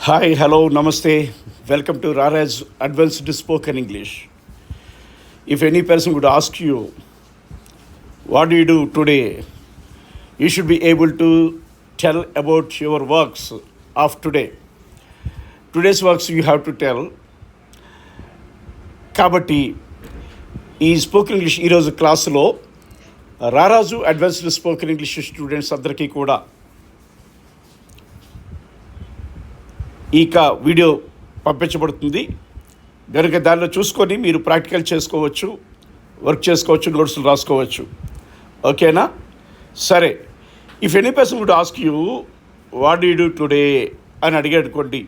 Hi hello నమస్తే welcome to Raraj advanced spoken English if any person good ask you what you do today you should be able to tell about your works of today today's works you have to tell కాబట్టి ఈ spoken English ఈరోజు క్లాసులో రారాజు advanced spoken English students అందరికీ కూడా ఇక video పంపించబడుతుంది. కనుక దానిలో చూసుకొని మీరు ప్రాక్టికల్ చేసుకోవచ్చు వర్క్ చేసుకోవచ్చు నోట్స్లు రాసుకోవచ్చు. ఓకేనా? సరే. If any person would ask you what you do today అని అడిగాడుకోండి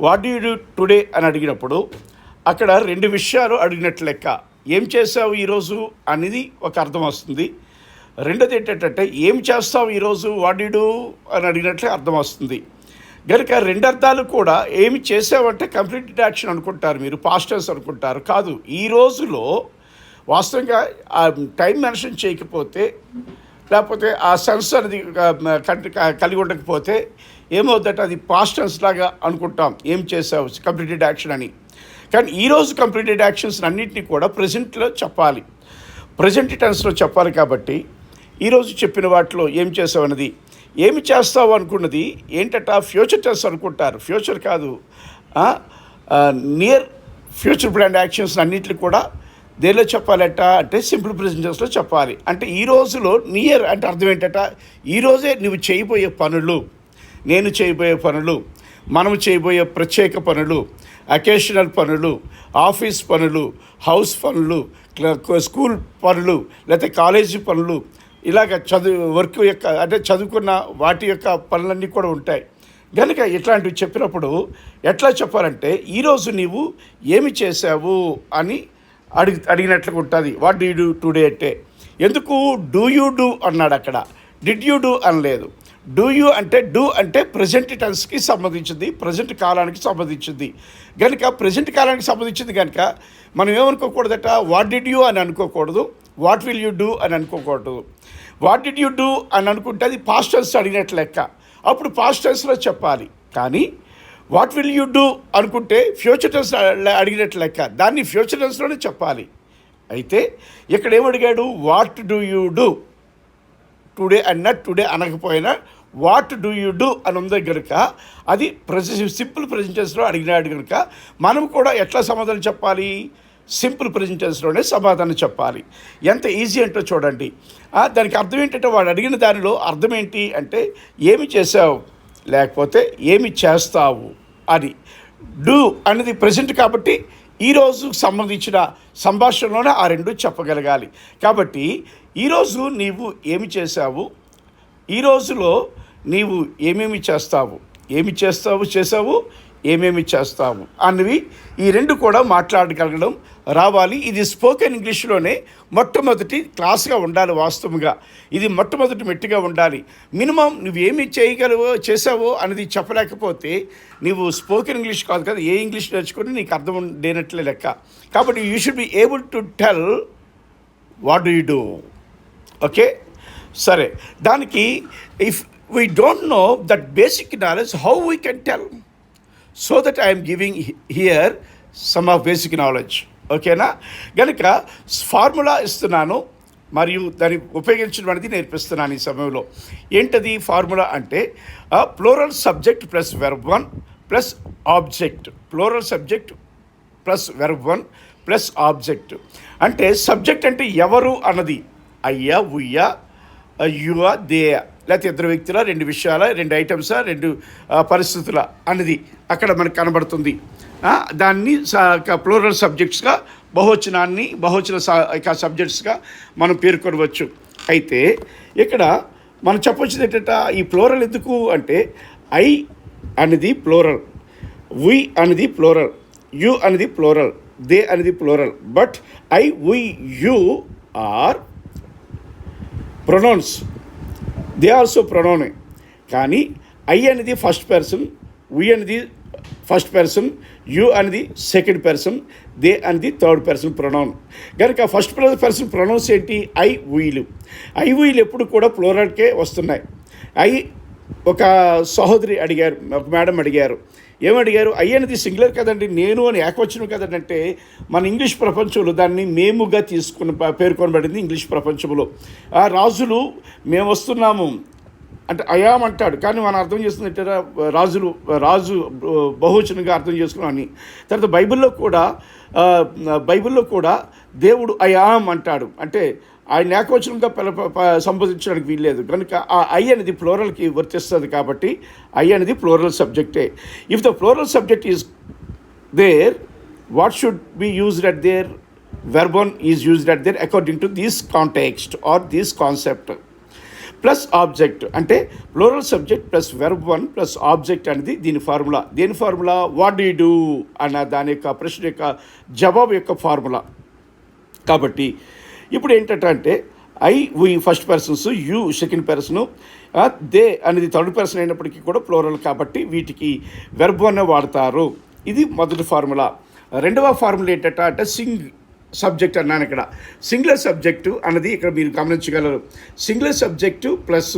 వాట్ యూ డూ టుడే అని అడిగినప్పుడు అక్కడ రెండు విషయాలు అడిగినట్లు లెక్క. ఏం చేసావు ఈరోజు? అనేది ఒక అర్థం వస్తుంది. రెండోది ఏంటంటే ఏం చేస్తావు ఈరోజు? వాట్ యూ డూ అని అడిగినట్లే అర్థం వస్తుంది. కనుక రెండు అర్థాలు కూడా ఏమి చేసావంటే కంప్లీట్ డిటాక్షన్ అనుకుంటారు మీరు పాస్టర్స్ అనుకుంటారు. కాదు ఈ రోజులో వాస్తవంగా ఆ టైం మెన్షన్ చేయకపోతే లేకపోతే ఆ సెన్స్ అనేది కలిగి ఉండకపోతే ఏమవుతుందంటే అది పాస్టర్స్ లాగా అనుకుంటాం. ఏం చేసావు కంప్లీటెడ్ యాక్షన్ అని. కానీ ఈరోజు కంప్లీటెడ్ యాక్షన్స్ అన్నింటినీ కూడా ప్రజెంట్లో చెప్పాలి. ప్రజెంట్ టెన్స్లో చెప్పాలి కాబట్టి ఈరోజు చెప్పిన వాటిలో ఏం చేసావు అన్నది ఏమి చేస్తావు అనుకున్నది ఏంటట? ఫ్యూచర్ టెన్స్ అనుకుంటారు. ఫ్యూచర్ కాదు. నియర్ ఫ్యూచర్ ప్లాన్ యాక్షన్స్ అన్నింటిని కూడా దేనిలో చెప్పాలట? అంటే సింపుల్ ప్రెజెంటెన్స్లో చెప్పాలి. అంటే ఈ రోజులో నియర్ అంటే అర్థం ఏంటట? ఈరోజే నువ్వు చేయబోయే పనులు నేను చేయబోయే పనులు మనం చేయబోయే ప్రత్యేక పనులు అకేషనల్ పనులు ఆఫీస్ పనులు హౌస్ పనులు స్కూల్ పనులు లేకపోతే కాలేజీ పనులు ఇలాగ చదువు వర్క్ యొక్క అంటే చదువుకున్న వాటి యొక్క పనులన్నీ కూడా ఉంటాయి. కనుక ఇట్లాంటివి చెప్పినప్పుడు ఎట్లా చెప్పాలంటే ఈరోజు నీవు ఏమి చేసావు అని అడిగి అడిగినట్లుగా ఉంటుంది. వాట్ డూ డూ టుడే అంటే ఎందుకు డూ యూ డూ అన్నాడు అక్కడ. డిడ్ యూ డూ అనలేదు. డూ యూ అంటే డూ అంటే ప్రజెంట్ టెన్స్కి సంబంధించింది ప్రజెంట్ కాలానికి సంబంధించింది. కనుక ప్రజెంట్ కాలానికి సంబంధించింది కనుక మనం ఏమనుకోకూడదట? వాట్ డిడ్ యూ అని అనుకోకూడదు. వాట్ విల్ యూ డూ అని అనుకోకూడదు. వాట్ డిడ్ యూ డూ అని అనుకుంటే అది పాస్టర్స్ అడిగినట్టు లెక్క. అప్పుడు పాస్టర్స్లో చెప్పాలి. కానీ వాట్ విల్ యూ డూ అనుకుంటే ఫ్యూచర్ టెన్స్ లెక్క. దాన్ని ఫ్యూచర్ టెన్స్లోనే చెప్పాలి. అయితే ఇక్కడ ఏమడిగాడు what do you do? Today అన్న టుడే అనకపోయినా వాట్ డూ యూ డూ అని ఉంది కనుక అది ప్రజె సింపుల్ ప్రజెంటెన్స్లో అడిగినాడు కనుక మనం కూడా ఎట్లా సమాధానం చెప్పాలి? సింపుల్ ప్రజెంటెన్స్లోనే సమాధానం చెప్పాలి. ఎంత ఈజీ అంటో చూడండి. దానికి అర్థం ఏంటంటే వాడు అడిగిన దానిలో అర్థం ఏంటి అంటే ఏమి చేసావు లేకపోతే ఏమి చేస్తావు? అని. డూ అనేది ప్రజెంట్ కాబట్టి ఈరోజు సంబంధించిన సంభాషణలోనే ఆ రెండు చెప్పగలగాలి. కాబట్టి ఈరోజు నీవు ఏమి చేశావు? ఈ రోజులో నీవు ఏమేమి చేస్తావు? ఏమి చేస్తావు? చేసావు ఏమేమి చేస్తాము అన్నవి ఈ రెండు కూడా మాట్లాడగలగడం రావాలి. ఇది స్పోకెన్ ఇంగ్లీష్లోనే మొట్టమొదటి క్లాస్గా ఉండాలి వాస్తవంగా. ఇది మొట్టమొదటి మెట్టుగా ఉండాలి. మినిమం నువ్వు ఏమి చేయగలవో చేసావో అనేది చెప్పలేకపోతే నీవు స్పోకెన్ ఇంగ్లీష్ కాదు కదా ఏ ఇంగ్లీష్ నేర్చుకుని నీకు అర్థం లేనట్లే లెక్క. కాబట్టి you should be able to tell what do you do okay? సరే. దానికి if we don't know that basic knowledge how we can tell so that I'm giving here some of basic knowledge ఓకేనా కనుక formula ఇస్తున్నాను మరియు దాన్ని ఉపయోగించడం అనేది నేర్పిస్తున్నాను ఈ సమయంలో. ఏంటది ఫార్ములా అంటే plural subject plus verb one plus object. Plural subject plus verb one plus object. అంటే సబ్జెక్ట్ అంటే ఎవరు అన్నది. అయ్యా ఉయ్యా యువ దేయ. లేకపోతే ఇద్దరు వ్యక్తుల రెండు విషయాల రెండు ఐటమ్సా రెండు పరిస్థితుల అన్నది. అక్కడ మనకు కనబడుతుంది. దాన్ని ప్లూరల్ సబ్జెక్ట్స్గా బహువచనాన్ని బహువచన సబ్జెక్ట్స్గా మనం పేర్కొనవచ్చు. అయితే ఇక్కడ మనం చెప్పొచ్చింది ఏంటంటే ఈ ప్లోరల్ ఎందుకు అంటే ఐ అనేది ప్లోరల్ వి అనేది ప్లోరల్ యు అనేది ప్లోరల్ దే అనేది plural. But I we you are pronouns. They also pronoun. కానీ ఐ అనేది ఫస్ట్ పర్సన్ వి అనేది ఫస్ట్ పర్సన్ యు అనేది సెకండ్ పర్సన్ దే అనేది థర్డ్ పర్సన్ ప్రొనౌన్ కనుక ఫస్ట్ పర్సన్ ప్రొనౌన్స్ ఏంటి? ఐ వీలు ఐ వీలు ఎప్పుడు కూడా ప్లోరల్కే వస్తున్నాయి. ఐ ఒక సహోదరి అడిగారు ఒక మేడం అడిగారు. ఏమడిగారు ఐ అనేది సింగులర్ కదండి నేను అని ఏకవచనం కదండి అంటే మన ఇంగ్లీష్ ప్రపంచంలో దాన్ని మేముగా తీసుకుని పేర్కొనబడింది ఇంగ్లీష్ ప్రపంచంలో. ఆ రాజులు మేము వస్తున్నాము అంటే అయాం అంటాడు. కానీ మనం అర్థం చేసుకున్నట్టు రాజులు రాజు బహువచనంగా అర్థం చేసుకున్నాను తర్వాత బైబిల్లో కూడా బైబిల్లో కూడా దేవుడు అయాం అంటాడు. అంటే ఆయన ఏకవచనంగా పిల సంబోధించడానికి వీల్లేదు. కనుక ఆ ఐ అనేది ఫ్లోరల్కి వర్తిస్తుంది కాబట్టి ఐ అనేది plural సబ్జెక్టే. If the plural subject is there what should be used at there verb one is used at there according to this context or this concept plus object అంటే plural subject plus verb one plus object అనేది దీని formula. దేని formula? What do do అన్న దాని యొక్క ప్రశ్న యొక్క జవాబు యొక్క ఫార్ములా. కాబట్టి ఇప్పుడు ఏంటంటే I we first persons you second person they అనేది థర్డ్ పర్సన్ అయినప్పటికీ కూడా ప్లోరల్ కాబట్టి వీటికి వెర్బ్ అనే వాడతారు. ఇది మొదటి ఫార్ములా. రెండవ ఫార్ములా ఏంటంటే అంటే సింగ్ సబ్జెక్ట్ అన్నాను ఇక్కడ. సింగులర్ సబ్జెక్టు అన్నది ఇక్కడ మీరు గమనించగలరు. Singular subject plus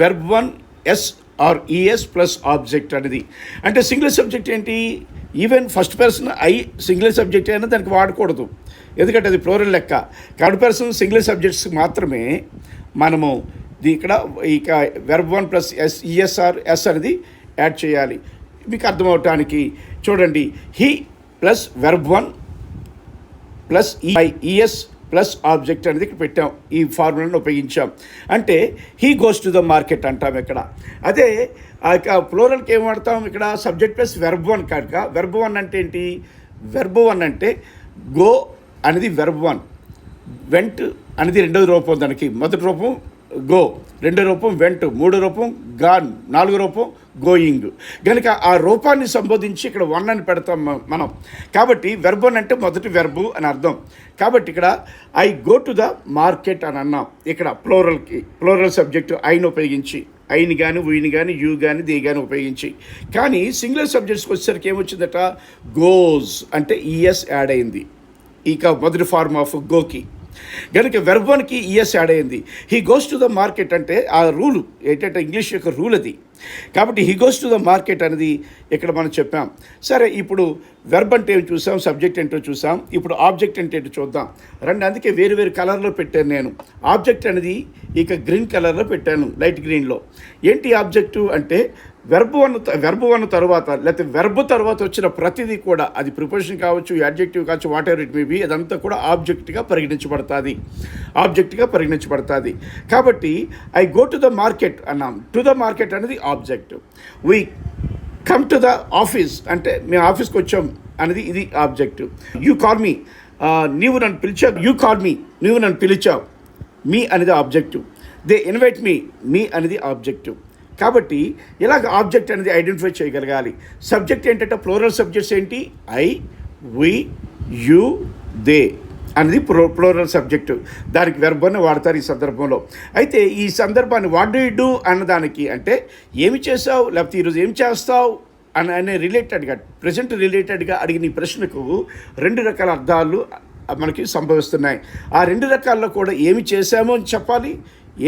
verb one S or ES plus object అనేది అంటే సింగిల్ సబ్జెక్ట్ ఏంటి? Even first person I single subject అయినా దానికి వాడకూడదు. ఎందుకంటే అది ప్లోరల్ లెక్క. థర్డ్ పర్సన్ సింగిల్ సబ్జెక్ట్స్ మాత్రమే మనము ఇక్కడ ఇక verb one plus S ES or S అనేది యాడ్ చేయాలి. మీకు అర్థమవటానికి చూడండి. He plus verb one plus E I ES plus object అనేది ఇక్కడ పెట్టాం. ఈ ఫార్ములాను ఉపయోగించాం. అంటే he goes to the market అంటాం ఇక్కడ. అదే ఆ యొక్క ప్లోరల్కి ఏం వాడతాం ఇక్కడ? సబ్జెక్ట్ ప్లస్ వెర్బ్ వన్ కనుక వెర్బ్ వన్ అంటే ఏంటి? వెర్బ్ వన్ అంటే గో అనేది వెర్బ్ వన్ వెంట్ అనేది రెండవ రూపం దానికి. మొదటి రూపం గో రెండో రూపం వెంట్ మూడో రూపం గాన్ నాలుగో రూపం గోయింగ్ కనుక ఆ రూపాన్ని సంబోధించి ఇక్కడ వన్ అని పెడతాం మనం. కాబట్టి వెర్బన్ అంటే మొదటి వెర్బు అని అర్థం. కాబట్టి ఇక్కడ I go to the market అని అన్నాం. ఇక్కడ ప్లోరల్కి ప్లోరల్ సబ్జెక్ట్ ఐని ఉపయోగించి. ఐని కానీ వీని కానీ యూ కానీ దే కానీ ఉపయోగించి. కానీ సింగులర్ సబ్జెక్ట్స్కి వచ్చేసరికి ఏమొచ్చిందట? గోస్ అంటే ఈఎస్ యాడ్ అయింది. ఇక మొదటి ఫార్మ్ ఆఫ్ గోకి కనుక వెర్బన్కి ఈఎస్ యాడ్ అయింది. He goes to the market అంటే ఆ రూల్ ఏంటంటే ఇంగ్లీష్ యొక్క రూల్ అది. కాబట్టి he goes to the market అనేది ఇక్కడ మనం చెప్పాం. సరే ఇప్పుడు వెర్బ్ అంటే ఏం చూసాం? సబ్జెక్ట్ ఏంటో చూసాం. ఇప్పుడు ఆబ్జెక్ట్ అంటే ఏంటో చూద్దాం. రెండు అందుకే వేరు వేరు కలర్లో పెట్టాను నేను. ఆబ్జెక్ట్ అనేది ఇక గ్రీన్ కలర్లో పెట్టాను లైట్ గ్రీన్లో. ఏంటి ఆబ్జెక్టు అంటే వెర్బ్ వన్ వెర్బ్ వన్ తర్వాత లేకపోతే వెర్బ్ తర్వాత వచ్చిన ప్రతిదీ కూడా అది ప్రిపోజిషన్ కావచ్చు యాడ్జెక్టివ్ కావచ్చు whatever it may be అదంతా కూడా ఆబ్జెక్ట్గా పరిగణించబడుతుంది. ఆబ్జెక్ట్గా పరిగణించబడుతుంది. కాబట్టి I go to the market అన్నాం. టు ద మార్కెట్ అనేది object we come to the office అంటే మేము ఆఫీస్కి వచ్చాం అనేది ఇది ఆబ్జెక్ట్ యూ కాల్ మీ నీవు నన్ను పిలిచావు. యూ కాల్ మీ నువ్వు నన్ను పిలిచావు. మీ అనేది objective they invite me me అనేది ఆబ్జెక్టివ్ కాబట్టి ఇలాగ ఆబ్జెక్ట్ అనేది ఐడెంటిఫై చేయగలగాలి? సబ్జెక్ట్ ఏంటంటే ప్లోరల్ సబ్జెక్ట్స్ ఏంటి? ఐ వి యు దే అనేది ప్రో ప్లోరల్ సబ్జెక్టు. దానికి వెర్బని వాడతారు ఈ సందర్భంలో. అయితే ఈ సందర్భాన్ని వాట్ డూ డూ అన్నదానికి అంటే ఏమి చేసావు లేకపోతే ఈరోజు ఏం చేస్తావు? అని అనే రిలేటెడ్గా ప్రజెంట్ రిలేటెడ్గా అడిగిన ఈ ప్రశ్నకు రెండు రకాల అర్థాలు మనకి సంభవిస్తున్నాయి. ఆ రెండు రకాల్లో కూడా ఏమి చేశామో అని చెప్పాలి?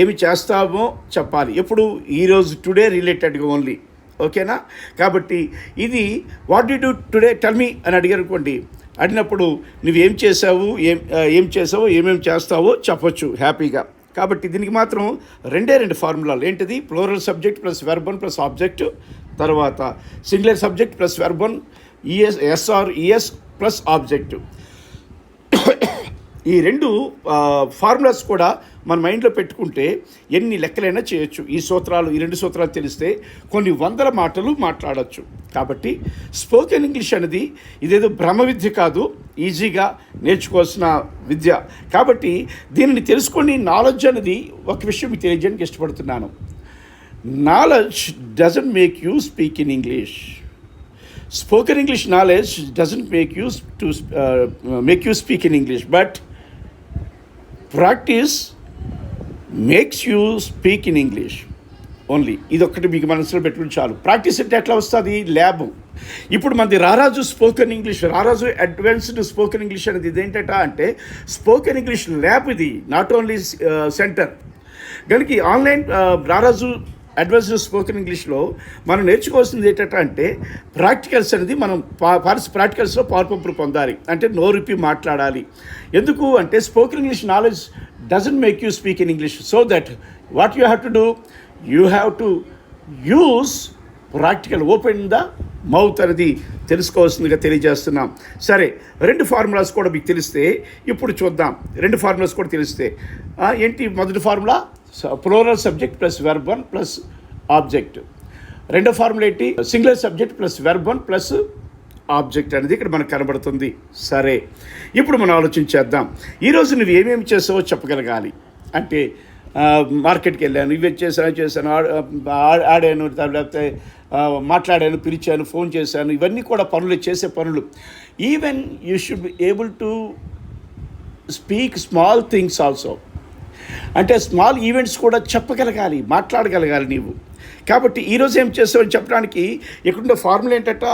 ఏమి చేస్తామో చెప్పాలి. ఎప్పుడు? ఈరోజు టుడే రిలేటెడ్గా ఓన్లీ. ఓకేనా? కాబట్టి ఇది what D do today tell me అని అడిగారు అనుకోండి. అడిగినప్పుడు నువ్వేం చేసావు ఏం ఏం చేసావో ఏమేమి చేస్తావో చెప్పొచ్చు హ్యాపీగా. కాబట్టి దీనికి మాత్రం రెండే రెండు ఫార్ములాలు. ఏంటిది? Plural subject plus verb one plus object. తర్వాత singular subject plus verb one ES S or ES plus object. ఈ రెండు ఫార్ములాస్ కూడా మన మైండ్లో పెట్టుకుంటే ఎన్ని లెక్కలైనా చేయొచ్చు. ఈ సూత్రాలు ఈ రెండు సూత్రాలు తెలిస్తే కొన్ని వందల మాటలు మాట్లాడచ్చు. కాబట్టి స్పోకెన్ ఇంగ్లీష్ అనేది ఇదేదో భ్రమ విద్య కాదు. ఈజీగా నేర్చుకోవాల్సిన విద్య. కాబట్టి దీనిని తెలుసుకొని నాలెడ్జ్ అనేది ఒక విషయం మీకు తెలియజేయడానికి ఇష్టపడుతున్నాను. Knowledge doesn't make you speak in English spoken english knowledge doesn't make you s- to uh, make you speak in english. But practice makes you speak in English only. ఇదొక్కటి మీకు మనసులో పెట్టుకుని చాలు. ప్రాక్టీస్ అంటే ఎట్లా వస్తుంది? ల్యాబ్. ఇప్పుడు మనది Raraju spoken English Raraju advanced spoken English అనేది ఇదేంటట అంటే స్పోకెన్ ఇంగ్లీష్ ల్యాబ్ ఇది నాట్ ఓన్లీ సెంటర్. కనుక ఆన్లైన్ రారాజు అడ్వాన్స్డ్ స్పోకెన్ ఇంగ్లీష్లో మనం నేర్చుకోవాల్సింది ఏంటంటే అంటే ప్రాక్టికల్స్ అనేది మనం పార్స్ ప్రాక్టికల్స్లో పాల్పంపులు పొందాలి. అంటే నోరిపి మాట్లాడాలి. ఎందుకు అంటే spoken English knowledge doesn't make you speak in English so that what you have to do you have to use practical open the mouth అనేది తెలుసుకోవాల్సిందిగా తెలియజేస్తున్నాం. సరే రెండు ఫార్ములాస్ కూడా మీకు తెలిస్తే ఇప్పుడు చూద్దాం. రెండు ఫార్ములాస్ కూడా తెలిస్తే ఏంటి మొదటి formula plural subject plus verb one plus object రెండో ఫార్ములా ఏంటి? Singular subject plus verb one plus object అనేది ఇక్కడ మనకు కనబడుతుంది. సరే. ఇప్పుడు మనం ఆలోచించేద్దాం ఈరోజు నువ్వు ఏమేమి చేసావో చెప్పగలగాలి. అంటే మార్కెట్కి వెళ్ళాను ఇవి చేశాను చేశాను ఆ- ఆడాను లేకపోతే మాట్లాడాను పిలిచాను ఫోన్ చేశాను ఇవన్నీ కూడా పనులు చేసే పనులు. Even you should be able to speak small things also అంటే స్మాల్ ఈవెంట్స్ కూడా చెప్పగలగాలి మాట్లాడగలగాలి నీవు. కాబట్టి ఈరోజు ఏం చేస్తావని చెప్పడానికి ఎక్కడుండే ఫార్ములా ఏంటట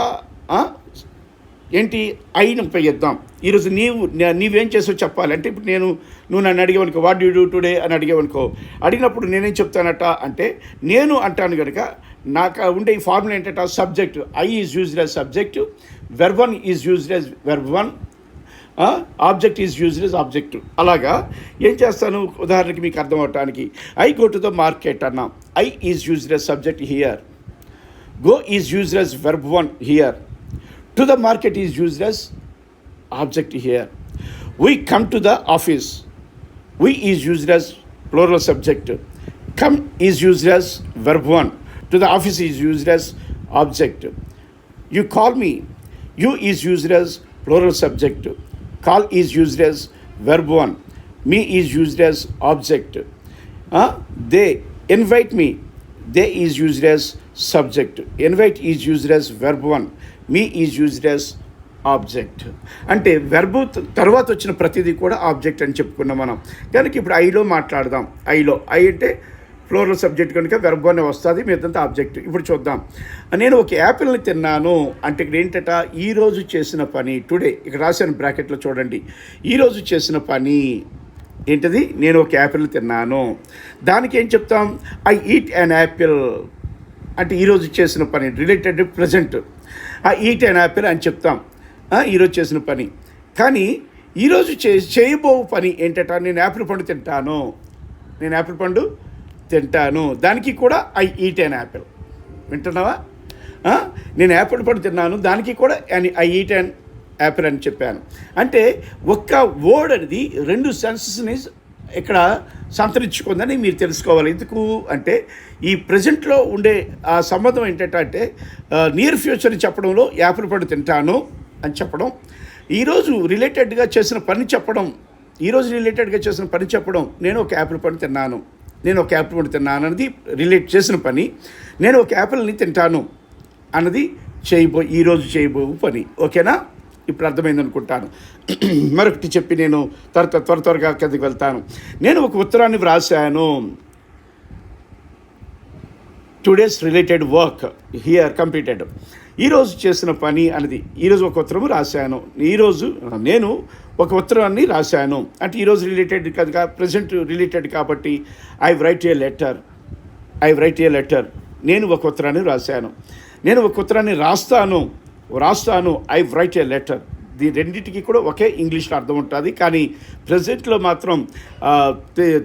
ఏంటి? అయిన ఉపయోగిద్దాం. ఈరోజు నీవు నీవేం చేసావు చెప్పాలి. అంటే ఇప్పుడు నేను నువ్వు నన్ను అడిగేవనుకో వాట్ యూ డూ టుడే అని అడిగేవనుకో అడిగినప్పుడు నేనేం చెప్తానట అంటే నేను అంటాను కనుక నాకు ఉండే ఈ ఫార్ములా ఏంటంటే subject I is used as subject verb one is used as verb one object is used as object అలాగా? ఏం చేస్తాను? ఉదాహరణకి మీకు అర్థం అవటానికి I go to the market అన్నా. I is used as subject here go is used as verb one here to the market is used as object here we come to the office we is used as plural subject. Come is used as verb 1 to the office is used as object. You call me. You is used as plural subject. Call is used as verb one. Me is used as object. They invite me. They is used as subject. Invite is used as verb one. Me is used as object. అంటే verb తర్వాత వచ్చిన ప్రతిదీ కూడా object అని చెప్పుకున్నాం మనం. కనుక ఇప్పుడు ఐలో మాట్లాడదాం. ఐలో. ఐ అంటే ఫ్లోరల్ సబ్జెక్ట్ కనుక గర్భంగానే వస్తుంది మిగతా ఆబ్జెక్ట్. ఇప్పుడు చూద్దాం. నేను ఒక యాపిల్ని తిన్నాను అంటే ఇక్కడ ఏంటట ఈరోజు చేసిన పని టుడే ఇక్కడ రాశాను బ్రాకెట్లో చూడండి. ఈరోజు చేసిన పని ఏంటిది? నేను ఒక యాపిల్ తిన్నాను. దానికి ఏం చెప్తాం? ఐ ఈట్ అన్ యాపిల్ అంటే ఈరోజు చేసిన పని రిలేటెడ్ ప్రజెంట్. ఆ ఈట్ అన్ యాపిల్ అని చెప్తాం. ఈరోజు చేసిన పని. కానీ ఈరోజు చే చేయబో పని ఏంటట? నేను యాపిల్ పండు తింటాను. నేను యాపిల్ పండు తింటాను. దానికి కూడా ఐ ఈట్ అన్ యాపిల్ వింటున్నావా? నేను యాపిల్ పడి తిన్నాను దానికి కూడా ఐ ఈట్ అన్ యాపిల్ అని చెప్పాను. అంటే ఒక్క వర్డ్ అనేది రెండు సెన్సెస్ని ఇక్కడ సంతరించుకుందని మీరు తెలుసుకోవాలి. ఎందుకు అంటే ఈ ప్రజెంట్లో ఉండే ఆ సంబంధం ఏంటంటే నియర్ ఫ్యూచర్ చెప్పడంలో యాపిల్ పడి తింటాను అని చెప్పడం. ఈరోజు రిలేటెడ్గా చేసిన పని చెప్పడం ఈరోజు రిలేటెడ్గా చేసిన పని చెప్పడం నేను ఒక యాపిల్ పండు తిన్నాను. నేను ఒక యాపిల్ పండు తిన్నాను అన్నది రిలేట్ చేసిన పని. నేను ఒక యాపిల్ని తింటాను అన్నది చేయబో ఈరోజు చేయబో పని. ఓకేనా? ఇప్పుడు అర్థమైంది అనుకుంటాను. మరొకటి చెప్పి నేను త్వర త్వర త్వరగా కిందకి వెళ్తాను. నేను ఒక ఉత్తరాన్ని వ్రాసాను today's related work here completed ఈరోజు చేసిన పని అనేది ఈరోజు ఒక ఉత్తరము రాశాను. ఈరోజు నేను ఒక ఉత్తరాన్ని రాశాను. అంటే ఈరోజు రిలేటెడ్ కదా ప్రజెంట్ రిలేటెడ్ కాబట్టి I write a letter I write a letter నేను ఒక ఉత్తరాన్ని రాశాను. నేను ఒక ఉత్తరాన్ని రాస్తాను. రాస్తాను ఐ రైట్ ఏ లెటర్ దీ రెండింటికి కూడా ఒకే ఇంగ్లీష్లో అర్థం ఉంటుంది. కానీ ప్రజెంట్లో మాత్రం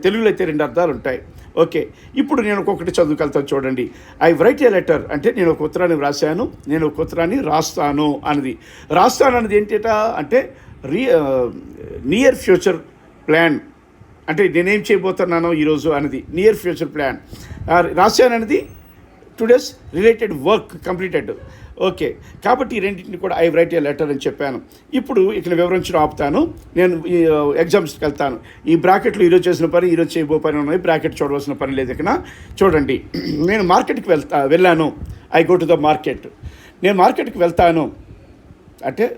తెలుగులో అయితే రెండు అర్థాలు ఉంటాయి. ఓకే. ఇప్పుడు నేను ఒక్కొక్కటి చదువుకెళ్తాను చూడండి. ఐ రైట్ ఏ లెటర్ అంటే నేను ఒక ఉత్తరాన్ని వ్రాసాను నేను ఒక ఉత్తరాన్ని రాస్తాను అన్నది. రాస్తాను అన్నది ఏంటట? అంటే రీ నియర్ ఫ్యూచర్ ప్లాన్ అంటే నేనేం చేయబోతున్నానో ఈరోజు అన్నది నియర్ ఫ్యూచర్ ప్లాన్ రాశాననేది అనేది days related work completed okay కాబట్టి ఈ రెండింటిని కూడా ఐ రైట్ ఏ లెటర్ అని చెప్పాను. ఇప్పుడు ఇక్కడ వివరించడం ఆపుతాను. నేను ఈ ఎగ్జామ్స్కి వెళ్తాను. ఈ బ్రాకెట్లు ఈరోజు చేసిన పని ఈరోజు చేయబో పని ఉన్నాయి. బ్రాకెట్ చూడవలసిన పని లేదు ఇక్కడ. చూడండి. నేను మార్కెట్కి వెళ్తా వెళ్ళాను. I go to the market నేను మార్కెట్కి వెళ్తాను. అంటే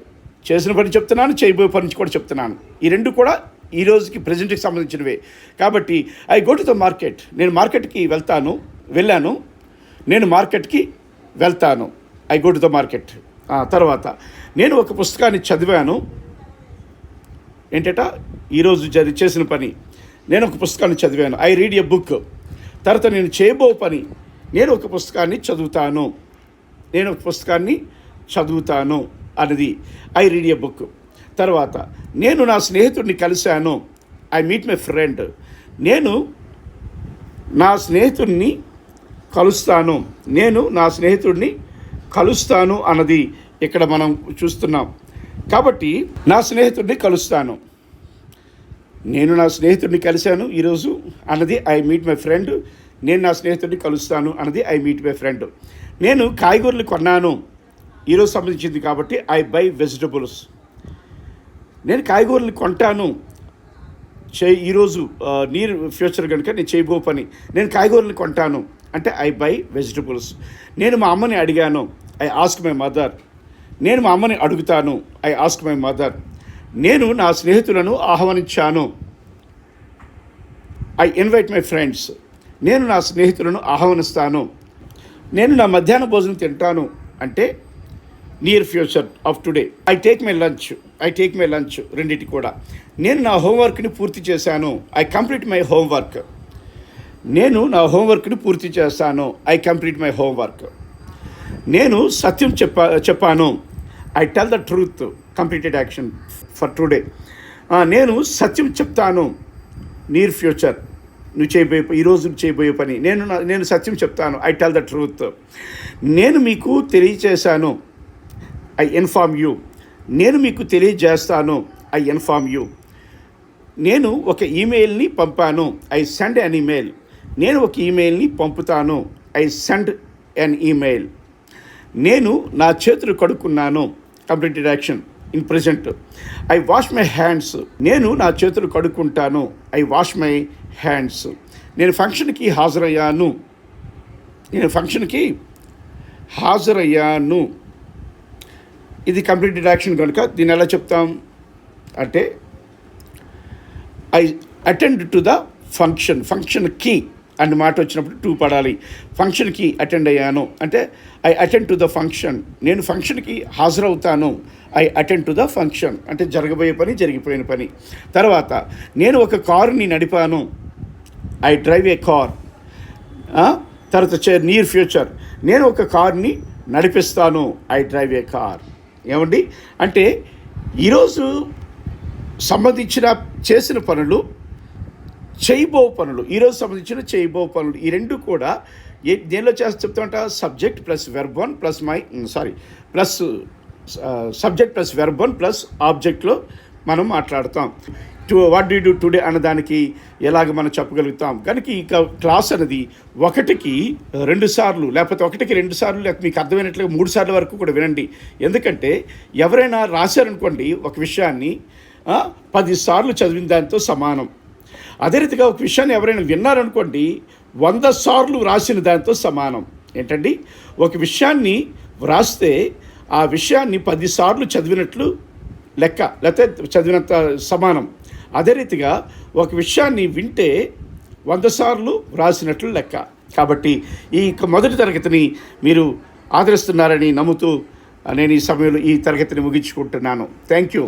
చేసిన పని చెప్తున్నాను చేయబోయే పని కూడా చెప్తున్నాను. ఈ రెండు కూడా ఈ రోజుకి ప్రజెంట్కి సంబంధించినవే. కాబట్టి I go to the market నేను మార్కెట్కి వెళ్తాను వెళ్ళాను. నేను మార్కెట్కి వెళ్తాను. I go to the market తర్వాత నేను ఒక పుస్తకాన్ని చదివాను. ఏంటట? ఈరోజు జరి చేసిన పని. నేను ఒక పుస్తకాన్ని చదివాను. ఐ రీడ్ ఎ బుక్ తర్వాత నేను చేయబో పని. నేను ఒక పుస్తకాన్ని చదువుతాను. నేను ఒక పుస్తకాన్ని చదువుతాను. అన్నది ఐ రీడ్ ఎ బుక్ తర్వాత నేను నా స్నేహితుడిని కలిశాను. ఐ మీట్ మై ఫ్రెండ్ నేను నా స్నేహితుడిని కలుస్తాను. నేను నా స్నేహితుడిని కలుస్తాను అన్నది ఇక్కడ మనం చూస్తున్నాం. కాబట్టి నా స్నేహితుడిని కలుస్తాను. నేను నా స్నేహితుడిని కలిశాను ఈరోజు అన్నది ఐ మీట్ మై ఫ్రెండ్ నేను నా స్నేహితుడిని కలుస్తాను అన్నది ఐ మీట్ మై ఫ్రెండ్ నేను కాయగూరలు కొన్నాను. ఈరోజు సంబంధించింది కాబట్టి ఐ బై వెజిటబుల్స్ నేను కాయగూరలు కొంటాను. చే ఈరోజు నీర్ నీరు ఫ్యూచర్ కనుక నేను చేయబో పని. నేను కాయగూరలు కొంటాను. అంటే ఐ బై వెజిటబుల్స్ నేను మా అమ్మని అడిగాను. ఐ ఆస్క్ మై మదర్ నేను మా అమ్మని అడుగుతాను. ఐ ఆస్క్ మై మదర్ నేను నా స్నేహితులను ఆహ్వానించాను. ఐ ఇన్వైట్ మై ఫ్రెండ్స్ నేను నా స్నేహితులను ఆహ్వానిస్తాను. నేను నా మధ్యాహ్న భోజనం తింటాను. అంటే near future of today I take my lunch I take my lunch రెండింటి కూడా. నేను నా హోంవర్క్ని పూర్తి చేశాను. ఐ కంప్లీట్ మై హోంవర్క్ నేను నా హోంవర్క్ని పూర్తి చేస్తాను. ఐ కంప్లీట్ మై హోంవర్క్ నేను సత్యం చెప్పా చెప్పాను. I tell the truth completed action for today నేను సత్యం చెప్తాను. నియర్ ఫ్యూచర్ నువ్వు చేయబోయే ఈరోజు నువ్వు చేయబోయే పని. నేను నేను సత్యం చెప్తాను. ఐ టెల్ ద ట్రూత్ నేను మీకు తెలియచేశాను. I inform you. నేను మీకు తెలియజేస్తాను ఐ ఇన్ఫార్మ్ యూ. నేను ఒక ఈమెయిల్ని పంపాను ఐ సెండ్ అన్ ఈమెయిల్ నేను ఒక ఈమెయిల్ని పంపుతాను ఐ సెండ్ అన్ ఈమెయిల్ నేను నా చేతులు కడుక్కున్నాను completed action in present I wash my hands. నేను నా చేతులు కడుక్కుంటాను ఐ వాష్ మై హ్యాండ్స్. నేను ఫంక్షన్కి హాజరయ్యాను. నేను ఫంక్షన్కి హాజరయ్యాను. ఇది కంప్లీట్ డిడాక్షన్ కనుక దీన్ని ఎలా చెప్తాం? అంటే I attend to the function ఫంక్షన్కి అండ్ మాట వచ్చినప్పుడు టూ పడాలి. ఫంక్షన్కి అటెండ్ అయ్యాను. అంటే I attend to the function నేను ఫంక్షన్కి హాజరవుతాను. I attend to the function అంటే జరగబోయే పని జరిగిపోయిన పని. తర్వాత నేను ఒక కారుని నడిపాను. ఐ డ్రైవ్ ఏ కార్ తర్వాత నియర్ ఫ్యూచర్ నేను ఒక కార్ని నడిపిస్తాను. ఐ డ్రైవ్ ఏ కార్ ఏమండి? అంటే ఈరోజు సంబంధించిన చేసిన పనులు చేయబో పనులు ఈరోజు సంబంధించిన చేయబో పనులు ఈ రెండు కూడా ఏ దేనిలో చేస్తా చెప్తామంట? Subject plus verb one plus my sorry plus subject plus verb one plus ఆబ్జెక్ట్లో మనం మాట్లాడతాం. To what do do today అన్నదానికి ఎలాగ మనం చెప్పగలుగుతాం? కనుక ఈ క్లాస్ అనేది ఒకటికి రెండు సార్లు లేకపోతే ఒకటికి రెండు సార్లు లేకపోతే మీకు అర్థమైనట్లుగా మూడు సార్లు వరకు కూడా వినండి. ఎందుకంటే ఎవరైనా రాశారనుకోండి ఒక విషయాన్ని పదిసార్లు పది సార్లు చదివిన దానితో సమానం. అదే రీతిగా ఒక విషయాన్ని ఎవరైనా విన్నారనుకోండి వంద సార్లు రాసిన దానితో సమానం. ఏంటండి? ఒక విషయాన్ని వ్రాస్తే ఆ విషయాన్ని పదిసార్లు చదివినట్లు లెక్క లేకపోతే చదివినంత సమానం. అదే రీతిగా ఒక విషయాన్ని వింటే వంద సార్లు వ్రాసినట్లు లెక్క. కాబట్టి ఈ యొక్క మొదటి తరగతిని మీరు ఆదరిస్తున్నారని నమ్ముతూ నేను ఈ సమయంలో ఈ తరగతిని ముగించుకుంటున్నాను. Thank you